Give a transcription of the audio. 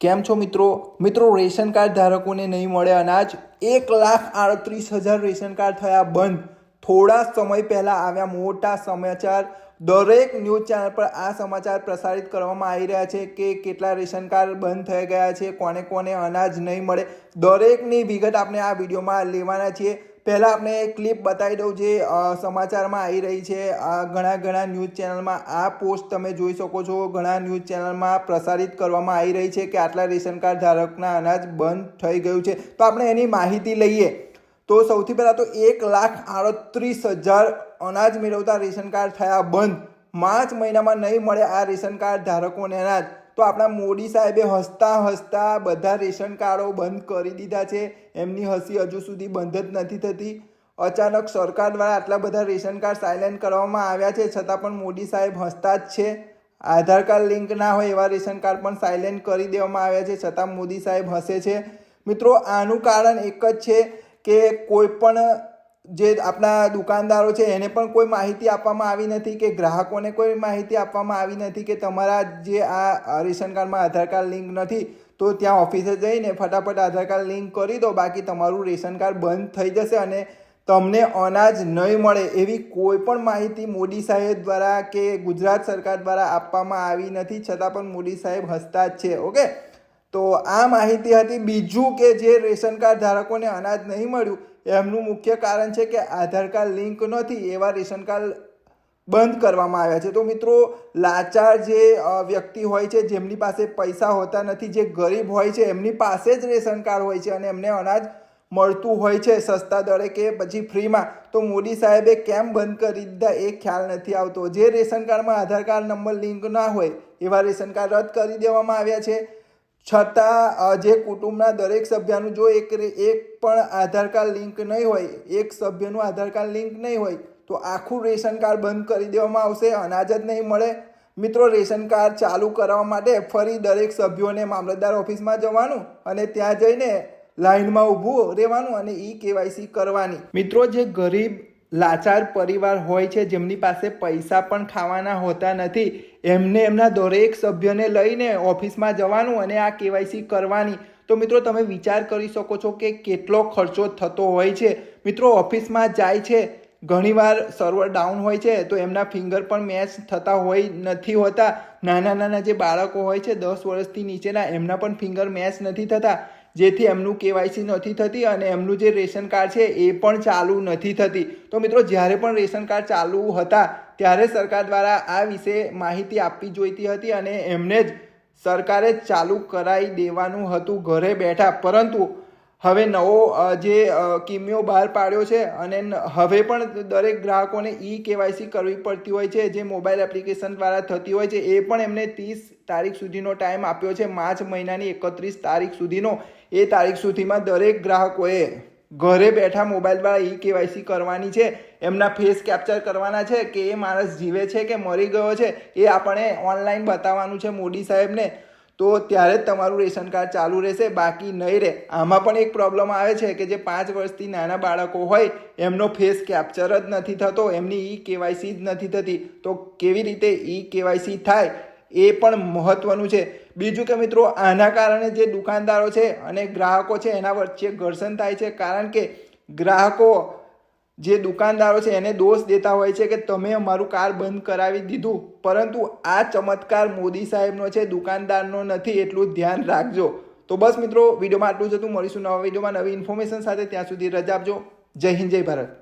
કેમ છો મિત્રો? મિત્રો, રેશન કાર્ડ ધારકોને નહીં મળે અનાજ. એક લાખ આડત્રીસ હજાર રેશન કાર્ડ થયા બંધ. થોડા સમય પહેલા આવ્યા મોટા સમાચાર. દરેક ન્યૂઝ ચેનલ પર આ સમાચાર પ્રસારિત કરવામાં આવી રહ્યા છે કે કેટલા રેશન કાર્ડ બંધ થઈ ગયા છે, કોને કોને અનાજ નહીં મળે. દરેકની વિગત આપણે આ વિડીયોમાં લેવાના છીએ. પહેલાં આપણે ક્લિપ બતાવી દઉં જે સમાચારમાં આવી રહી છે. ઘણા ઘણા ન્યૂઝ ચેનલમાં આ પોસ્ટ તમે જોઈ શકો છો. ઘણા ન્યૂઝ ચેનલમાં પ્રસારિત કરવામાં આવી રહી છે કે આટલા રેશન કાર્ડ ધારકના અનાજ બંધ થઈ ગયું છે. તો આપણે એની માહિતી લઈએ. તો સૌથી પહેલાં તો એક લાખ આડત્રીસ હજાર અનાજ મેળવતા રેશન કાર્ડ થયા બંધ. માર્ચ મહિનામાં નહીં મળે આ રેશન કાર્ડ ધારકોને અનાજ. તો આપણા મોદી સાહેબે હસતા હસતા બધા રેશન કાર્ડો બંધ કરી દીધા છે. એમની હસી હજુ સુધી બંધ જ નથી થતી. અચાનક સરકાર દ્વારા આટલા બધા રેશન કાર્ડ સાયલેન્ટ કરવામાં આવ્યા છે, છતાં પણ મોદી સાહેબ હસતા જ છે. આધાર કાર્ડ લિંક ના હોય એવા રેશન કાર્ડ પણ સાયલેન્ટ કરી દેવામાં આવ્યા છે, છતાં મોદી સાહેબ હસે છે. મિત્રો, આનું કારણ એક જ છે કે કોઈ પણ જે આપણા દુકાનદારો છે, એને પણ કોઈ માહિતી આપવામાં આવી નથી કે ગ્રાહકોને કોઈ માહિતી આપવામાં આવી નથી કે તમારા જે આ રેશન કાર્ડમાં આધાર કાર્ડ લિંક નથી, તો ત્યાં ઓફિસે જઈને ફટાફટ આધાર કાર્ડ લિંક કરી દો, બાકી તમારું રેશન કાર્ડ બંધ થઈ જશે અને તમને અનાજ નહીં મળે એવી કોઈ પણ માહિતી મોદી સાહેબ દ્વારા કે ગુજરાત સરકાર દ્વારા આપવામાં આવી નથી, છતાં પણ મોદી સાહેબ હસતા જ છે, ઓકે? તો આ માહિતી હતી. બીજું કે જે રેશન કાર્ડ ધારકોને અનાજ નહીં મળ્યું એમનું મુખ્ય કારણ છે કે આધાર કાર્ડ લિંક નથી, એવા રેશન કાર્ડ બંધ કરવામાં આવ્યા છે. તો મિત્રો, લાચાર જે વ્યક્તિ હોય છે, જેમની પાસે પૈસા હોતા નથી, જે ગરીબ હોય છે, એમની પાસે જ રેશન કાર્ડ હોય છે અને એમને અનાજ મળતું હોય છે સસ્તા દરે કે પછી ફ્રીમાં, તો મોદી સાહેબે કેમ બંધ કરી દીધા એ ખ્યાલ નથી આવતો. જે રેશન કાર્ડમાં આધાર કાર્ડ નંબર લિંક ના હોય, એવા રેશન કાર્ડ રદ કરી દેવામાં આવ્યા છે. છતાં જે કુટુંબના દરેક સભ્યનું જો એક એક પણ આધાર કાર્ડ લિંક નહીં હોય, એક સભ્યનું આધાર કાર્ડ લિંક નહીં હોય, તો આખું રેશન કાર્ડ બંધ કરી દેવામાં આવશે, અનાજ જ નહીં મળે. મિત્રો, રેશન કાર્ડ ચાલુ કરવા માટે ફરી દરેક સભ્યોને મામલતદાર ઓફિસમાં જવાનું અને ત્યાં જઈને લાઈનમાં ઊભું રહેવાનું અને ઈ કેવાયસી કરવાની. મિત્રો, જે ગરીબ લાચાર પરિવાર હોય છે, જેમની પાસે પૈસા પણ ખાવાના હોતા નથી, એમને એમના દરેક સભ્યને લઈને ઓફિસમાં જવાનું અને આ કેવાયસી કરવાની. તો મિત્રો, તમે વિચાર કરી શકો છો કે કેટલો ખર્ચો થતો હોય છે. મિત્રો, ઓફિસમાં જાય છે, ઘણીવાર સર્વર ડાઉન હોય છે, તો એમના ફિંગર પણ મેચ થતા હોય નથી હોતા. નાના નાના જે બાળકો હોય છે, દસ વર્ષથી નીચેના, એમના પણ ફિંગર મેચ નથી થતા. જેથી એમનું કેવાયસી નથી થતી અને એમનું જે રેશન કાર્ડ છે એ પણ ચાલુ નથી થતી. તો મિત્રો, જ્યારે પણ રેશન કાર્ડ ચાલુ હતા, ત્યારે સરકાર દ્વારા આ વિશે માહિતી આપવી જોઈતી હતી અને એમને જ સરકારે ચાલુ કરાવી દેવાનું હતું ઘરે બેઠા. પરંતુ હવે નવો જે કિમિયો બહાર પાડ્યો છે અને હવે પણ દરેક ગ્રાહકોને ઈ કેવાયસી કરવી પડતી હોય છે, જે મોબાઈલ એપ્લિકેશન દ્વારા થતી હોય છે, એ પણ એમને ત્રીસ તારીખ સુધીનો ટાઈમ આપ્યો છે, માર્ચ મહિનાની એકત્રીસ તારીખ સુધીનો. એ તારીખ સુધીમાં દરેક ગ્રાહકોએ ઘરે બેઠા મોબાઈલ દ્વારા ઈ કેવાયસી કરવાની છે, એમના ફેસ કેપ્ચર કરવાના છે, કે એ માણસ જીવે છે કે મરી ગયો છે, એ આપણે ઓનલાઈન બતાવવાનું છે મોદી સાહેબને. તો ત્યારે જ તમારું રેશન કાર્ડ ચાલુ રહેશે, બાકી નહીં રહે. આમાં પણ એક પ્રોબ્લેમ આવે છે કે જે પાંચ વર્ષથી નાના બાળકો હોય, એમનો ફેસ કેપ્ચર જ નથી થતો, એમની ઈ કેવાયસી જ નથી થતી. તો કેવી રીતે ઈ કેવાયસી થાય? એ પણ મહત્વનું છે. બીજું કે મિત્રો, આના કારણે જે દુકાનદારો છે અને ગ્રાહકો છે, એના વચ્ચે ઘર્ષણ થાય છે. કારણ કે ગ્રાહકો જે દુકાનદારો છે, એને દોષ દેતા હોય છે કે તમે અમારું કાર બંધ કરાવી દીધું. પરંતુ આ ચમત્કાર મોદી સાહેબનો છે, દુકાનદારનો નથી, એટલું ધ્યાન રાખજો. તો બસ મિત્રો, વિડીયોમાં આટલું જ હતું. મળીશું નવા વિડીયોમાં નવી ઇન્ફોર્મેશન સાથે. ત્યાં સુધી રજા આપજો. જય હિન્દ, જય ભારત.